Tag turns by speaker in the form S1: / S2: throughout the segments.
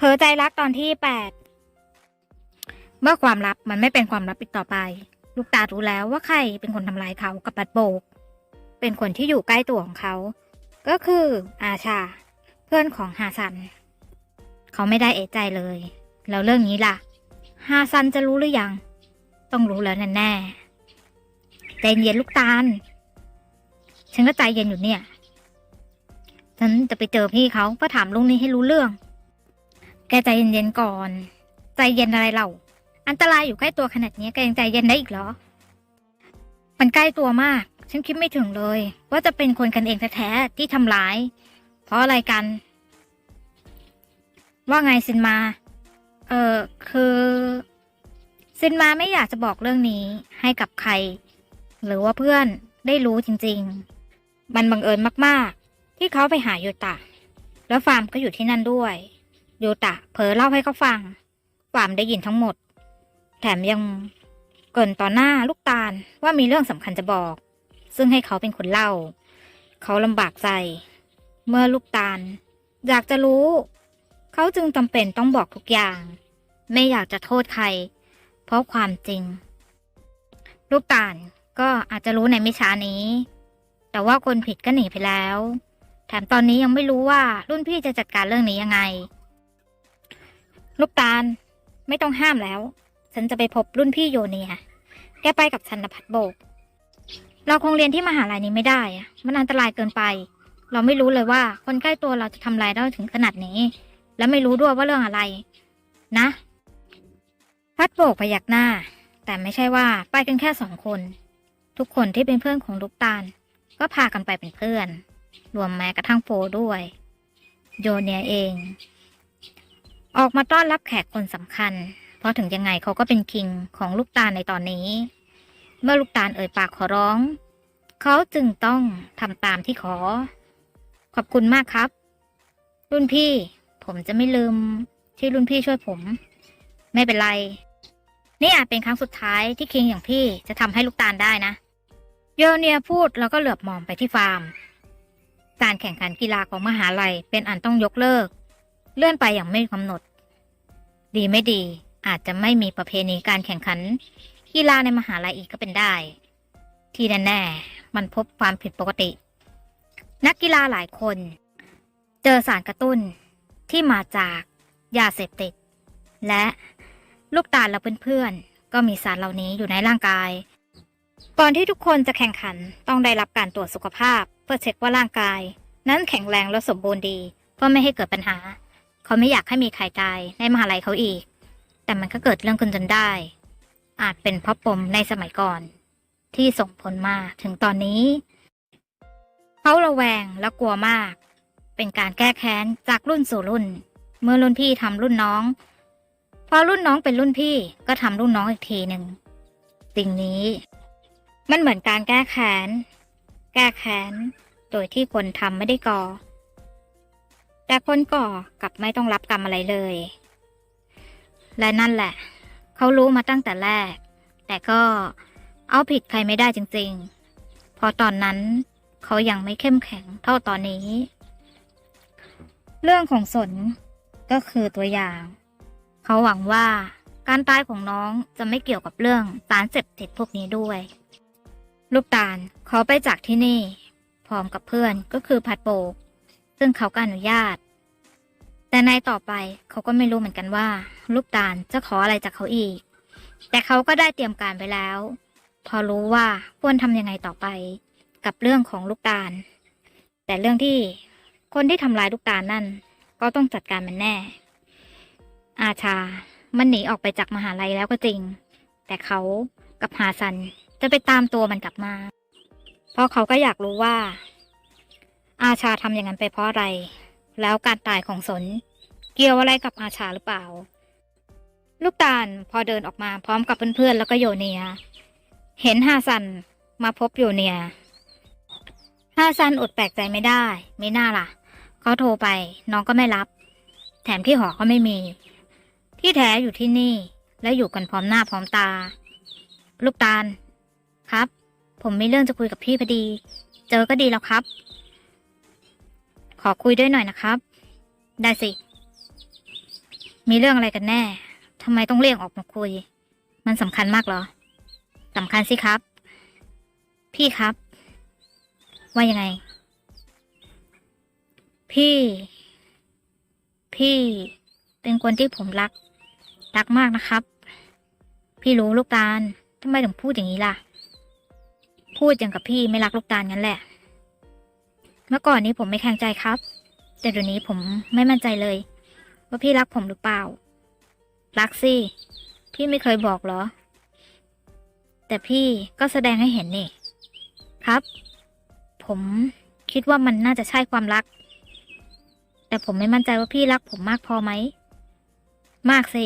S1: เผลอใจรักตอนที่แปดเมื่อความลับมันไม่เป็นความลับอีกต่อไป ลูกตารู้แล้วว่าใครเป็นคนทำลายเขากับปัดโบก เป็นคนที่อยู่ใกล้ตัวของเขา ก็คืออาชา เพื่อนของฮาซัน เขาไม่ได้เอะใจเลย แล้วเรื่องนี้ล่ะฮาซันจะรู้หรือยัง ต้องรู้แล้วแน่ๆใจเย็นลูกตาล ฉันก็ใจเย็นอยู่เนี่ย ฉันจะไปเจอพี่เขาเพื่อถามลุงนี้ให้รู้เรื่อง แกใจเย็นๆก่อน ใจเย็นอะไรเล่าอันตรายอยู่ใกล้ตัวขนาดนี้แกยังใจเย็นได้อีกเหรอ มันใกล้ตัวมาก ฉันคิดไม่ถึงเลย ว่าจะเป็นคนกันเองแท้ๆที่ทำร้าย เพราะอะไรกัน ว่าไงซินมา เออคือ ซินมาไม่อยากจะบอกเรื่องนี้ให้กับใคร หรือว่าเพื่อนได้รู้จริง ๆ มันบังเอิญมากๆ ที่เขาไปหาโยตะ แล้วฟาร์มก็อยู่ที่นั่นด้วย โยตะเผลอเล่าให้เขาฟังฟามได้ยินทั้งหมด แถมยังเกรินต่อหน้าลูกตาลว่ามีเรื่องสำคัญจะบอก ซึ่งให้เขาเป็นคนเล่า เขาลำบากใจ เมื่อลูกตาล อยากจะรู้ เขาจึงจำเป็นต้องบอกทุกอย่าง ไม่อยากจะโทษใคร เพราะความจริง ลูกตาลก็อาจจะรู้ในไม่ช้านี้ แต่ว่าคนผิดก็หนีไปแล้ว แถมตอนนี้ยังไม่รู้ว่ารุ่นพี่จะจัดการเรื่องนี้ยังไง ลูกตาล ไม่ต้องห้ามแล้ว ฉันจะไปพบรุ่นพี่โยเนีย แกไปกับฉันนะพัดโบก เราคงเรียนที่มหาลัยนี้ไม่ได้อะมันอันตรายเกินไป เราไม่รู้เลยว่าคนใกล้ตัวเราจะทำลายได้ถึงขนาดนี้ และไม่รู้ด้วยว่าเรื่องอะไร นะ พัดโบกพยักหน้า แต่ไม่ใช่ว่าไปกันแค่สองคน ทุกคนที่เป็นเพื่อนของลูกตาล ก็พากันไปเป็นเพื่อน รวมแม้กระทั่งโฟด้วย โยเนียเอง ออกมาต้อนรับแขกคนสำคัญ เพราะถึงยังไงเขาก็เป็นคิงของลูกตาลในตอนนี้ เมื่อลูกตาลเอ่ยปากขอร้อง เขาจึงต้องทำตามที่ขอ ขอบคุณมากครับ รุ่นพี่ ผมจะไม่ลืมที่รุ่นพี่ช่วยผม ไม่เป็นไรนี่อาจเป็นครั้งสุดท้ายที่คิงอย่างพี่จะทำให้ลูกตาลได้นะ โยเนียพูดแล้วก็เหลือบมองไปที่ฟาร์ม การแข่งขันกีฬาของมหาลัยเป็นอันต้องยกเลิก เลื่อนไปอย่างไม่กำหนด ดีไม่ดี อาจจะไม่มีประเพณีการแข่งขัน กีฬาในมหาลัยอีกก็เป็นได้ ที่แน่ๆมันพบความผิดปกติ นักกีฬาหลายคน เจอสารกระตุ้นที่มาจากยาเสพติด และลูกตาลและเพื่อนๆก็มีสารเหล่านี้อยู่ในร่างกาย ก่อนที่ทุกคนจะแข่งขันต้องได้รับการตรวจสุขภาพ เพื่อเช็คว่าร่างกาย นั้นแข็งแรงและสมบูรณ์ดีเพื่อไม่ให้เกิดปัญหา เขาไม่อยากให้มีใครตายในมหาลัยเขาอีก แต่มันก็เกิดเรื่องขึ้นจนได้ อาจเป็นเพราะปมในสมัยก่อน ที่ส่งผลมาถึงตอนนี้ เขาระแวงและกลัวมาก เป็นการแก้แค้นจากรุ่นสู่รุ่น เมื่อรุ่นพี่ทำรุ่นน้อง พอรุ่นน้องเป็นรุ่นพี่ก็ทำรุ่นน้องอีกทีหนึ่งสิ่งนี้ มันเหมือนการแก้แค้น แก้แค้น โดยที่คนทำไม่ได้ก่อ แต่คนก่อกลับไม่ต้องรับกรรมอะไรเลย และนั่นแหละ เขารู้มาตั้งแต่แรก แต่ก็เอาผิดใครไม่ได้จริงๆ เพราะตอนนั้นเขายังไม่เข้มแข็งเท่าตอนนี้ เรื่องของสนก็คือตัวอย่าง เขาหวังว่าการตายของน้องจะไม่เกี่ยวกับเรื่องสารเสพติดพวกนี้ด้วย ลูกตาลเขอไปจากที่นี่ พร้อมกับเพื่อนก็คือพัดโบก ซึ่งเขาก็อนุญาต แต่ในต่อไปเขาก็ไม่รู้เหมือนกันว่า ลูกตาลจะขออะไรจากเขาอีก แต่เขาก็ได้เตรียมการไปแล้ว พอรู้ว่าควรทำยังไงต่อไป กับเรื่องของลูกตาล แต่เรื่องที่คนที่ทำลายลูกตาลนั่น ก็ต้องจัดการมันแน่ อาชา มันหนีออกไปจากมหาลัยแล้วก็จริง แต่เขากับฮาซันจะไปตามตัวมันกลับมา เพราะเขาก็อยากรู้ว่า อาชาทำอย่างนั้นไปเพราะอะไร แล้วการตายของสน เกี่ยวอะไรกับอาชาหรือเปล่า ลูกตาลพอเดินออกมาพร้อมกับเพื่อนๆแล้วก็โยเนีย เห็นฮาซันมาพบโยเนียฮาซันอดแปลกใจไม่ได้ ไม่น่าล่ะ เขาโทรไปน้องก็ไม่รับ แถมที่หอก็ไม่มี ที่แท้อยู่ที่นี่ และอยู่กันพร้อมหน้าพร้อมตา ลูกตาล ครับ ผมมีเรื่องจะคุยกับพี่พอดี เจอก็ดีแล้วครับ ขอคุยด้วยหน่อยนะครับ ได้สิ มีเรื่องอะไรกันแน่ ทำไมต้องเรียกออกมาคุย มันสำคัญมากเหรอสำคัญสิครับ พี่ครับ ว่ายังไง พี่ พี่เป็นคนที่ผมรัก รักมากนะครับ พี่รู้ลูกตาลทำไมถึงพูดอย่างนี้ล่ะ พูดอย่างกับพี่ไม่รักลูกตาลงั้นแหละ เมื่อก่อนนี้ผมไม่แข็งใจครับ แต่เดี๋ยวนี้ผมไม่มั่นใจเลย ว่าพี่รักผมหรือเปล่า รักสิ พี่ไม่เคยบอกเหรอ แต่พี่ก็แสดงให้เห็นนี่ ครับ ผมคิดว่ามันน่าจะใช่ความรัก แต่ผมไม่มั่นใจว่าพี่รักผมมากพอไหม มากสิ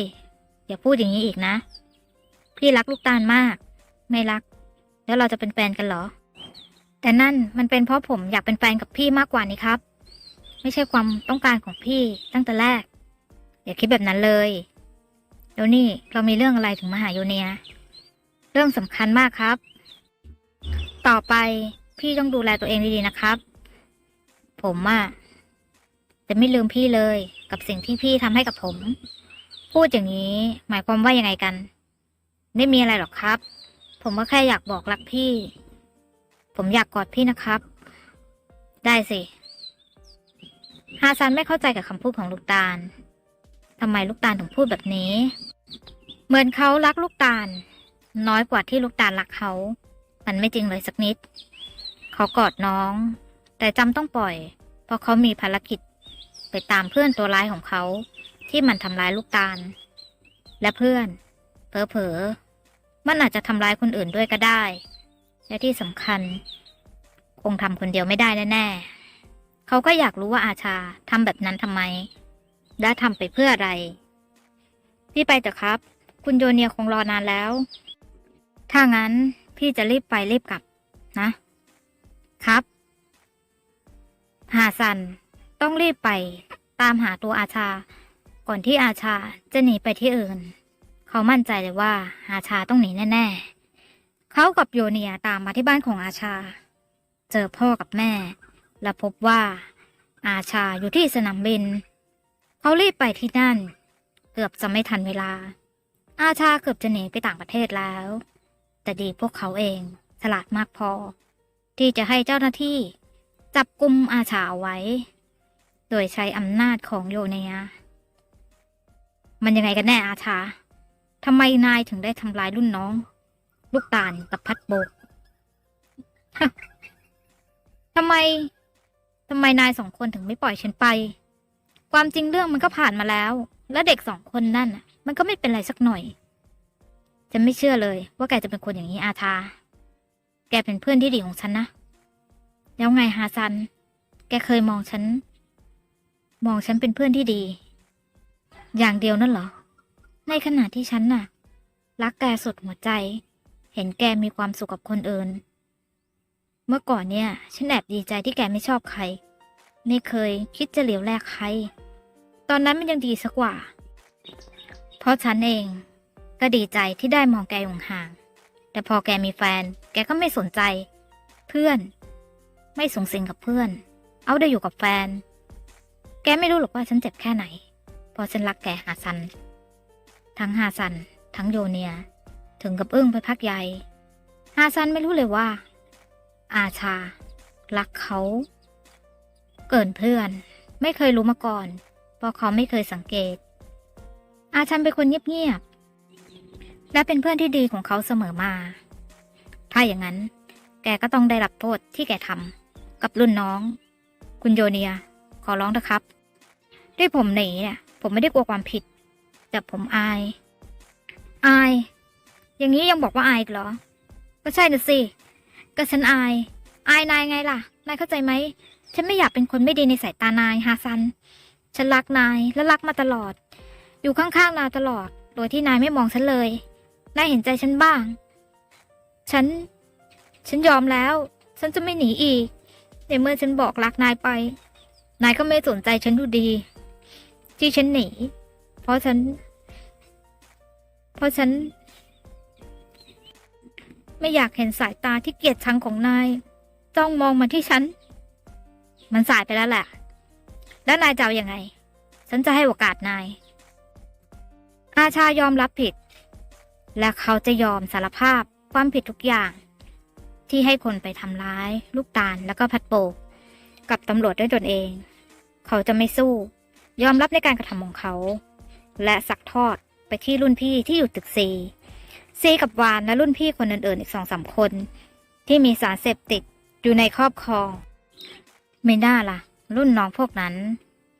S1: อย่าพูดอย่างนี้อีกนะ พี่รักลูกตาลมาก ไม่รัก แล้วเราจะเป็นแฟนกันเหรอ แต่นั่นมันเป็นเพราะผมอยากเป็นแฟนกับพี่มากกว่านี่ครับ ไม่ใช่ความต้องการของพี่ตั้งแต่แรก อย่าคิดแบบนั้นเลยเดี๋ยวนี่เรามีเรื่องอะไรถึงมาหาโยเนีย เรื่องสำคัญมากครับ ต่อไปพี่ต้องดูแลตัวเองดีๆนะครับ ผมอะจะไม่ลืมพี่เลยกับสิ่งที่พี่ทำให้กับผม พูดอย่างนี้ หมายความว่ายังไงกัน ไม่มีอะไรหรอกครับ ผมก็แค่อยากบอกรักพี่ ผมอยากกอดพี่นะครับ ได้สิ ฮาซันไม่เข้าใจกับคำพูดของลูกตาลทำไมลูกตาลถึงพูดแบบนี้ เหมือนเขารักลูกตาล น้อยกว่าที่ลูกตาลรักเขา มันไม่จริงเลยสักนิด เขากอดน้อง แต่จำต้องปล่อย เพราะเขามีภารกิจไปตามเพื่อนตัวร้ายของเขา ที่มันทำร้ายลูกตาล และเพื่อนเผลอๆมันอาจจะทำร้ายคนอื่นด้วยก็ได้ และที่สำคัญ คงทำคนเดียวไม่ได้แน่ๆเขาก็อยากรู้ว่าอาชาทำแบบนั้นทำไม และทำไปเพื่ออะไร พี่ไปเถอะครับ คุณโยเนียคงรอนานแล้ว ถ้างั้นพี่จะรีบไปรีบกลับนะ ครับหาซันต้องรีบไปตามหาตัวอาชา ก่อนที่อาชาจะหนีไปที่อื่น เขามั่นใจเลยว่าอาชาต้องหนีแน่ ๆ เขากับโยเนียตามมาที่บ้านของอาชา เจอพ่อกับแม่ และพบว่า อาชาอยู่ที่สนามบิน เขารีบไปที่นั่น เกือบจะไม่ทันเวลา อาชาเกือบจะหนีไปต่างประเทศแล้ว แต่ดีพวกเขาเองฉลาดมากพอ ที่จะให้เจ้าหน้าที่ จับกุมอาชาเอาไว้ โดยใช้อำนาจของโยเนีย มันยังไงกันแน่อาชาทำไมนายถึงได้ทำร้ายรุ่นน้อง ลูกตาลกับพัดโบกทำไมทำไมนายสองคนถึงไม่ปล่อยฉันไป ความจริงเรื่องมันก็ผ่านมาแล้ว และเด็กสองคนนั่นน่ะมันก็ไม่เป็นไรสักหน่อยฉันไม่เชื่อเลย ว่าแกจะเป็นคนอย่างนี้อาทา แกเป็นเพื่อนที่ดีของฉันนะ แล้วไงฮาซัน แกเคยมองฉัน มองฉันเป็นเพื่อนที่ดี อย่างเดียวนั่นเหรอ ในขณะที่ฉันน่ะ รักแกสุดหัวใจ เห็นแกมีความสุขกับคนอื่น เมื่อก่อนเนี่ย ฉันแอบดีใจที่แกไม่ชอบใคร ไม่เคยคิดจะเหลียวแลกใคร ตอนนั้นมันยังดีสักกว่า เพราะฉันเองก็ดีใจที่ได้มองแกอยู่ห่าง แต่พอแกมีแฟน แกก็ไม่สนใจ เพื่อน ไม่สูงสิงกับเพื่อน เอาได้อยู่กับแฟน แกไม่รู้หรอกว่าฉันเจ็บแค่ไหน พอฉันรักแกหาซัน ทั้งฮาซัน ทั้งโยเนีย ถึงกับอึ้งไปพักใหญ่ ฮาซันไม่รู้เลยว่า อาชา รักเขา เกินเพื่อน ไม่เคยรู้มาก่อน เพราะเขาไม่เคยสังเกต อาชันเป็นคนเงียบๆ และเป็นเพื่อนที่ดีของเขาเสมอมา ถ้าอย่างนั้น แกก็ต้องได้รับโทษที่แกทำกับรุ่นน้อง คุณโยเนีย ขอร้องเถอะครับ ด้วยผมหนีเนี่ย ผมไม่ได้กลัวความผิด แต่ผมอาย อาย อย่างนี้ยังบอกว่าอายอีกเหรอ ก็ใช่น่ะสิ ก็ฉันอาย อายนายไงล่ะ นายเข้าใจไหม ฉันไม่อยากเป็นคนไม่ดีในสายตานายฮาซัน ฉันรักนายและรักมาตลอด อยู่ข้างๆนายตลอด โดยที่นายไม่มองฉันเลย นายเห็นใจฉันบ้าง ฉัน ฉันยอมแล้ว ฉันจะไม่หนีอีก ในเมื่อฉันบอกรักนายไป นายก็ไม่สนใจฉันดูดี ที่ฉันหนี เพราะฉัน เพราะฉัน ไม่อยากเห็นสายตาที่เกลียดชังของนาย จ้องมองมาที่ฉัน มันสายไปแล้วแหละ แล้วนายจะเอาอยัางไง ฉันจะให้โอกาสนาย อาชายอมรับผิด และเขาจะยอมสารภาพความผิดทุกอย่าง ที่ให้คนไปทำร้าย ลูกตาลแล้วก็พัดโปกกับตำรวจด้วยตนเอง เขาจะไม่สู้ ยอมรับในการกระทำของเขา และสักทอดไปที่รุ่นพี่ที่อยู่ตึกซี ซีกับวานและรุ่นพี่คนอื่นๆอีกสองสามคน ที่มีสารเสพติดอยู่ในครอบครอง ไม่น่าล่ะ รุ่นน้องพวกนั้น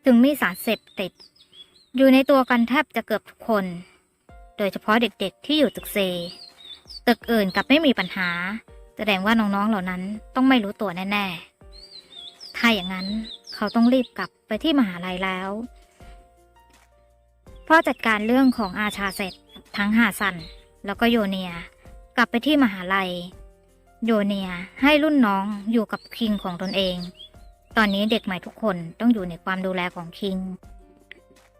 S1: ถึงมีสารเสพติด อยู่ในตัวกันแทบจะเกือบทุกคน โดยเฉพาะเด็กๆที่อยู่ตึกเซ ตึกอื่นกับไม่มีปัญหา แสดงว่าน้องๆเหล่านั้นต้องไม่รู้ตัวแน่ๆ ถ้าอย่างนั้นเขาต้องรีบกลับไปที่มหาลัยแล้วพ่อจัดการเรื่องของอาชาเสร็จทั้งหาสัน แล้วก็โยเนียกลับไปที่มหาลัย โยเนียให้รุ่นน้องอยู่กับคิงของตนเอง ตอนนี้เด็กใหม่ทุกคนต้องอยู่ในความดูแลของคิง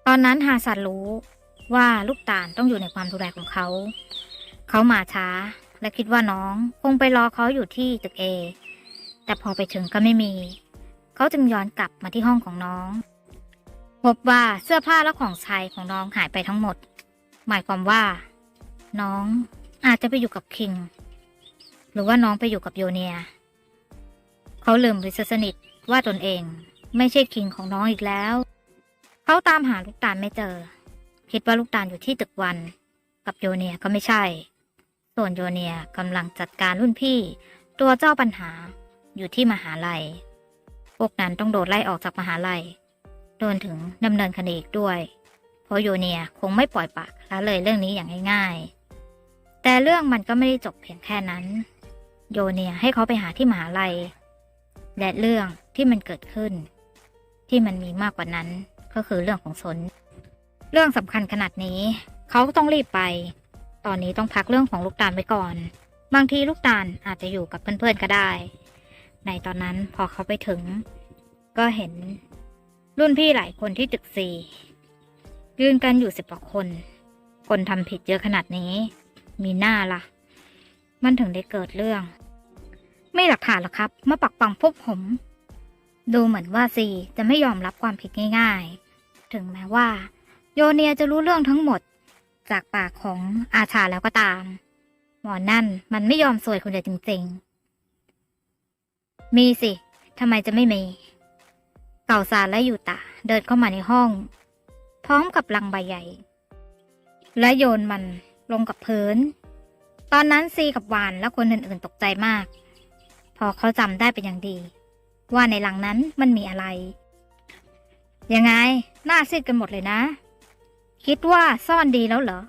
S1: ตอนนั้นฮาสันรู้ว่าลูกตาลต้องอยู่ในความดูแลของเขา เขามาช้าและคิดว่าน้องคงไปรอเขาอยู่ที่ตึกเอ แต่พอไปถึงก็ไม่มี เขาจึงย้อนกลับมาที่ห้องของน้อง พบว่าเสื้อผ้าและของใช้ของน้องหายไปทั้งหมด หมายความว่า น้องอาจจะไปอยู่กับคิง หรือว่าน้องไปอยู่กับโยเนีย เขาลืมไปสนิทว่าตนเอง ไม่ใช่คิงของน้องอีกแล้ว เขาตามหาลูกตาลไม่เจอ คิดว่าลูกตาลอยู่ที่ตึกวัน กับโยเนียก็ไม่ใช่ ส่วนโยเนียกำลังจัดการรุ่นพี่ ตัวเจ้าปัญหาอยู่ที่มหาลัย พวกนั้นต้องโดนไล่ออกจากมหาลัยโดนถึงดำเนินคดีอีกด้วย เพราะโยเนียคงไม่ปล่อยปากละเลยเรื่องนี้อย่างง่ายๆ แต่เรื่องมันก็ไม่ได้จบเพียงแค่นั้น โยเนียให้เขาไปหาที่มหาลัย และเรื่องที่มันเกิดขึ้น ที่มันมีมากกว่านั้นก็คือเรื่องของสน เรื่องสำคัญขนาดนี้ เขาก็ต้องรีบไป ตอนนี้ต้องพักเรื่องของลูกตาลไว้ก่อน บางทีลูกตาลอาจจะอยู่กับเพื่อนๆก็ได้ ในตอนนั้นพอเขาไปถึง ก็เห็น รุ่นพี่หลายคนที่ตึกสี่ยืนกันอยู่สิบกว่าคน คนทำผิดเยอะขนาดนี้ มีหน้าละ่ะ มันถึงได้เกิดเรื่อง ไม่หลักฐานหรอกครับ มาปักปังพวกผม ดูเหมือนว่าซีจะไม่ยอมรับความผิดง่าย ๆ ถึงแม้ว่า โยเนียจะรู้เรื่องทั้งหมด จากปากของอาชาแล้วก็ตาม หมอนั่นมันไม่ยอมสวยคนเดียวจริง ๆ มีสิทำไมจะไม่มี เก่าซาและยูตะเดินเข้ามาในห้อง พร้อมกับลังใบใหญ่ และโยนมัน ลงกับพื้น ตอนนั้นซีกับวานและคนอื่นๆตกใจมาก พอเขาจำได้เป็นอย่างดี ว่าในหลังนั้นมันมีอะไร ยังไง หน้าซีดกันหมดเลยนะ คิดว่าซ่อนดีแล้วเหรอ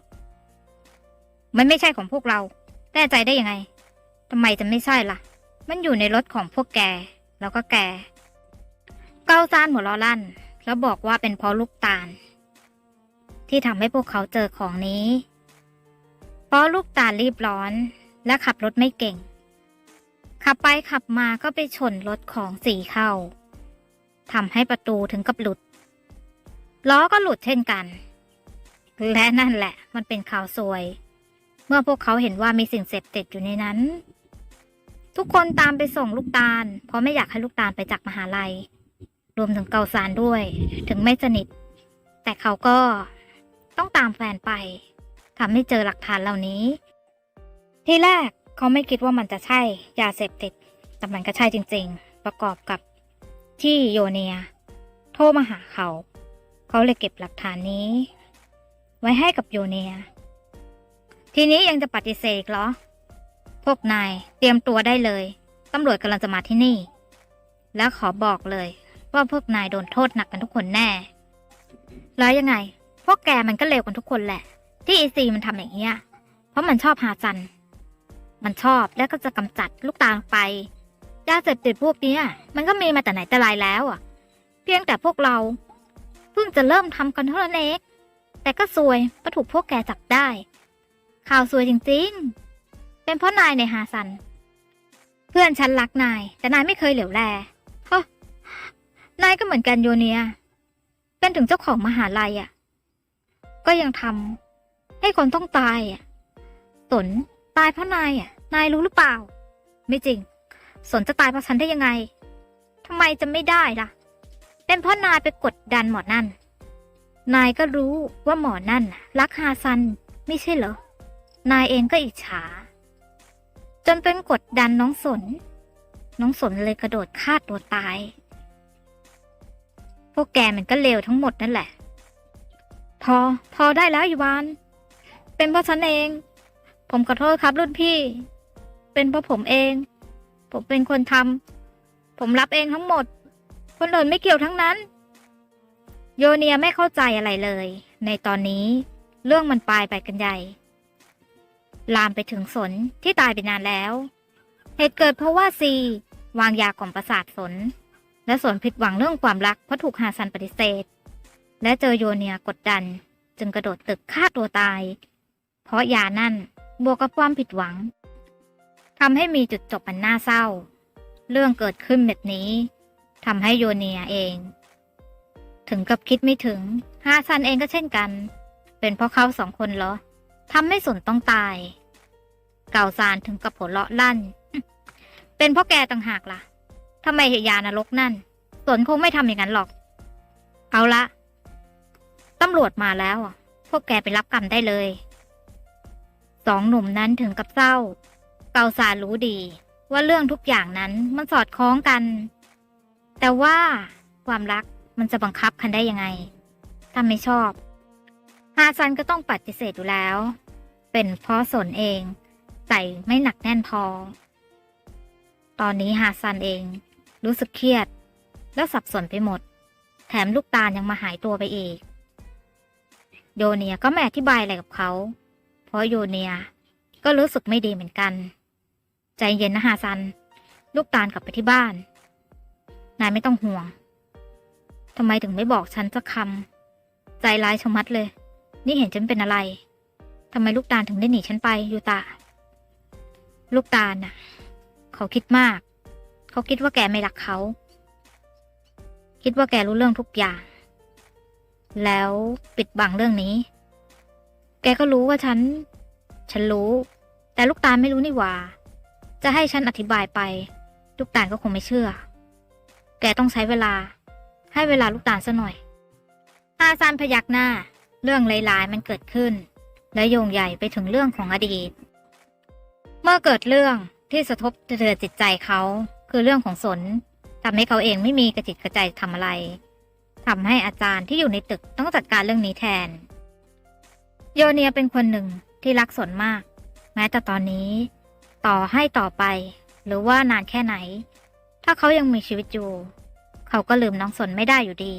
S1: มันไม่ใช่ของพวกเราแน่ใจได้ยังไงทำไมจะไม่ใช่ล่ะ มันอยู่ในรถของพวกแก แล้วก็แก เกาซานหัวเรอลั่น แล้วบอกว่าเป็นเพราะลูกตาล ที่ทำให้พวกเขาเจอของนี้ ราะลูกตาลรีบร้อน และขับรถไม่เก่ง ขับไปขับมาก็ไปชนรถของสีเข้าทำให้ประตูถึงกับหลุด ล้อก็หลุดเช่นกัน และนั่นแหละ มันเป็นข่าวซวย เมื่อพวกเขาเห็นว่ามีสิ่งเสพติดอยู่ในนั้น ทุกคนตามไปส่งลูกตาล เพราะไม่อยากให้ลูกตาลไปจากมหาลัย รวมถึงเกาซานด้วย ถึงไม่สนิท แต่เขาก็ต้องตามแฟนไป ทำให้เจอหลักฐานเหล่านี้ ที่แรกเขาไม่คิดว่ามันจะใช่ยาเสพติด แต่มันก็ใช่จริง ๆ ประกอบกับที่โยเนีย โทรมาหาเขา เขาเลยเก็บหลักฐานนี้ ไว้ให้กับโยเนีย ทีนี้ยังจะปฏิเสธเหรอ พวกนายเตรียมตัวได้เลยตำรวจกำลังจะมาที่นี่ แล้วขอบอกเลย ว่าพวกนายโดนโทษหนักกันทุกคนแน่ แล้วยังไง พวกแกมันก็เลวกันทุกคนแหละ ที่อีซีมันทำอย่างเงี้ย เพราะมันชอบหาจัน มันชอบแล้วก็จะกำจัดลูกตาลไป ยาเสพติดพวกเนี้ย มันก็มีมาแต่ไหนแต่ไรแล้วอะ เพียงแต่พวกเราเพิ่งจะเริ่มทำกันเท่านั้นเอง แต่ก็ซวยเพราะถูกพวกแกจับได้ ข่าวซวยจริงๆ เป็นเพราะนายในฮาซัน เพื่อนฉันรักนาย แต่นายไม่เคยเหลียวแลฮะนายก็เหมือนกันโยเนีย เป็นถึงเจ้าของมหาลัยอะ ก็ยังทำ ให้คนต้องตายอะสนตายเพราะนายอะ นายรู้หรือเปล่า ไม่จริง สนจะตายเพราะฉันได้ยังไงทำไมจะไม่ได้ล่ะ เป็นเพราะนายไปกดดันหมอนั่น นายก็รู้ว่าหมอนั่นรักฮาซัน ไม่ใช่เหรอ นายเองก็อิจฉา จนเป็นกดดันน้องสน น้องสนเลยกระโดดฆ่าตัวตาย พวกแกมันก็เลวทั้งหมดนั่นแหละ พอ พอได้แล้วอีวาน เป็นเพราะฉันเอง ผมขอโทษครับรุ่นพี่ เป็นเพราะผมเอง ผมเป็นคนทำผมรับเองทั้งหมด คนอื่นไม่เกี่ยวทั้งนั้น โยเนียไม่เข้าใจอะไรเลย ในตอนนี้ เรื่องมันปลายไปกันใหญ่ ลามไปถึงสนที่ตายไปนานแล้ว เหตุเกิดเพราะว่าซีวางยากล่อมประสาทสน และสนผิดหวังเรื่องความรักเพราะถูกฮาซันปฏิเสธ และเจอโยเนียกดดัน จึงกระโดดตึกฆ่าตัวตาย เพราะยานั่นบวกกับความผิดหวังทำให้มีจุดจบอันน่าเศร้า เรื่องเกิดขึ้นแบบนี้ทำให้โยเนียเอง ถึงกับคิดไม่ถึงฮาซันเองก็เช่นกัน เป็นเพราะเขาสองคนเหรอทำให้สนต้องตาย เก่าซานถึงกับหัวเราะลั่น เป็นเพราะแกต่างหากล่ะทำไมเหตุยานรกนั่น สนคงไม่ทำอย่างนั้นหรอก เอาละตำรวจมาแล้ว พวกแกไปรับกรรมได้เลย สองหนุ่มนั้นถึงกับเศร้า เกาซานรู้ดี ว่าเรื่องทุกอย่างนั้นมันสอดคล้องกัน แต่ว่าความรักมันจะบังคับกันได้ยังไง ถ้าไม่ชอบ ฮาซันก็ต้องปฏิเสธอยู่แล้ว เป็นเพราะสนเองใส่ไม่หนักแน่นพอ ตอนนี้ฮาซันเอง รู้สึกเครียด และสับสนไปหมด แถมลูกตาลยังมาหายตัวไปอีก โยเนียก็ไม่อธิบายอะไรกับเขาาะโยเนีย ก็รู้สึกไม่ดีเหมือนกัน ใจเย็นนะฮาซัน ลูกตาลกลับไปที่บ้าน นายไม่ต้องห่วงทำไมถึงไม่บอกฉันสักคำใจร้ายชะมัดเลย นี่เห็นฉันเป็นอะไรทำไมลูกตาลถึงได้หนีฉันไปยูตาลูกตาลน่ะ เขาคิดมาก เขาคิดว่าแกไม่รักเขา คิดว่าแกรู้เรื่องทุกอย่าง แล้วปิดบังเรื่องนี้ แกก็รู้ว่าฉัน ฉันรู้ แต่ลูกตาลไม่รู้นี่หว่า จะให้ฉันอธิบายไป ลูกตาลก็คงไม่เชื่อ แกต้องใช้เวลา ให้เวลาลูกตาลซะหน่อยอาซานพยักหน้า เรื่องร้ายๆมันเกิดขึ้น และโยงใหญ่ไปถึงเรื่องของอดีต เมื่อเกิดเรื่องที่สะทบเทือนจิตใจเขาคือเรื่องของสนทำให้เขาเองไม่มีกระจิตกระใจทำอะไรทำให้อาจารย์ที่อยู่ในตึกต้องจัดการเรื่องนี้แทน โยเนียเป็นคนหนึ่งที่รักสนมาก แม้แต่ตอนนี้ ต่อให้ต่อไป หรือว่านานแค่ไหน ถ้าเขายังมีชีวิตอยู่ เขาก็ลืมน้องสนไม่ได้อยู่ดี